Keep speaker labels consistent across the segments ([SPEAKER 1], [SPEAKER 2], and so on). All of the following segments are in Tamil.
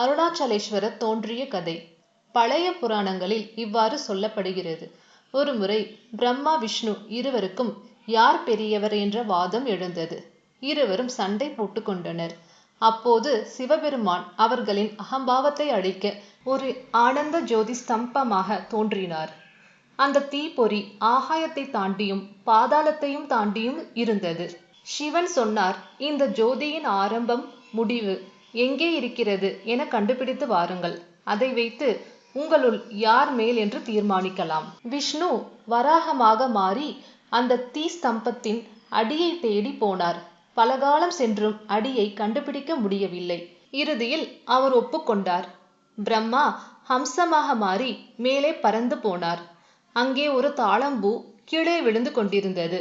[SPEAKER 1] அருணாச்சலேஸ்வரர் தோன்றிய கதை. பழைய புராணங்களில் இவ்வாறு சொல்லப்படுகிறது. ஒருமுறை பிரம்மா விஷ்ணு இருவருக்கும் யார் பெரியவர் என்ற வாதம் எழுந்தது. இருவரும் சண்டை போட்டுக்கொண்டனர் அப்போது சிவபெருமான் அவர்களின் அகம்பாவத்தை அழிக்க ஒரு ஆனந்த ஜோதி ஸ்தம்பமாக தோன்றினார். அந்த தீப்பொறி ஆகாயத்தை தாண்டியும் பாதாளத்தையும் தாண்டியும் இருந்தது. சிவன் சொன்னார் இந்த ஜோதியின் ஆரம்பம் முடிவு எங்கே இருக்கிறது என கண்டுபிடித்து வாருங்கள். அதை வைத்து உங்களுள் யார் மேல் என்று தீர்மானிக்கலாம். விஷ்ணு வராகமாக மாறி அந்த தீ ஸ்தம்பத்தின் அடியை தேடி போனார். பலகாலம் சென்றும் அடியை கண்டுபிடிக்க முடியவில்லை. இறுதியில் அவர் ஒப்புக்கொண்டார். பிரம்மா ஹம்சமாக மாறி மேலே பறந்து போனார். அங்கே ஒரு தாளம்பூ கீழே விழுந்து கொண்டிருந்தது.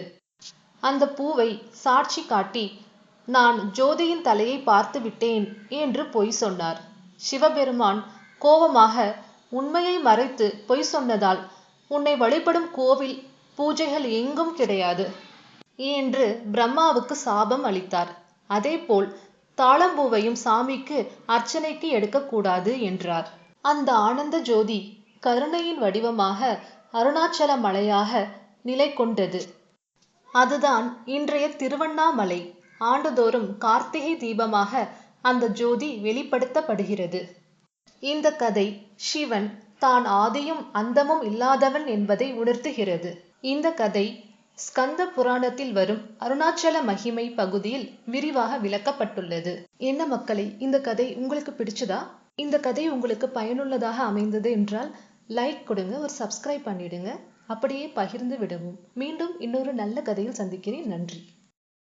[SPEAKER 1] அந்த பூவை சாட்சி காட்டி நான் ஜோதியின் தலையை பார்த்து விட்டேன் என்று பொய் சொன்னார். சிவபெருமான் கோபமாக உண்மையை மறைத்து பொய் சொன்னதால் உன்னை வழிபடும் கோவில் பூஜைகள் எங்கும் கிடையாது என்று பிரம்மாவுக்கு சாபம் அளித்தார். அதேபோல் தாளம்பூவையும் சாமிக்கு அர்ச்சனைக்கு எடுக்கக்கூடாது என்றார். அந்த ஆனந்த ஜோதி கருணையின் வடிவமாக அருணாச்சல மலையாக நிலை கொண்டது அதுதான் இன்றைய திருவண்ணாமலை. ஆண்டுதோறும் கார்த்திகை தீபமாக அந்த ஜோதி வெளிப்படுத்தப்படுகிறது. இந்த கதை சிவன் தான் ஆதியும் அந்தமும் இல்லாதவன் என்பதை உணர்த்துகிறது. இந்த கதை ஸ்கந்த புராணத்தில் வரும் அருணாச்சல மகிமை பகுதியில் விரிவாக விளக்கப்பட்டுள்ளது. என்ன மக்களை இந்த கதை உங்களுக்கு பிடிச்சதா? இந்த கதை உங்களுக்கு பயனுள்ளதாக அமைந்தது என்றால் லைக் கொடுங்க ஒரு சப்ஸ்கிரைப் பண்ணிடுங்க. அப்படியே பகிர்ந்து விடவும். மீண்டும் இன்னொரு நல்ல கதையில் சந்திக்கிறேன். நன்றி.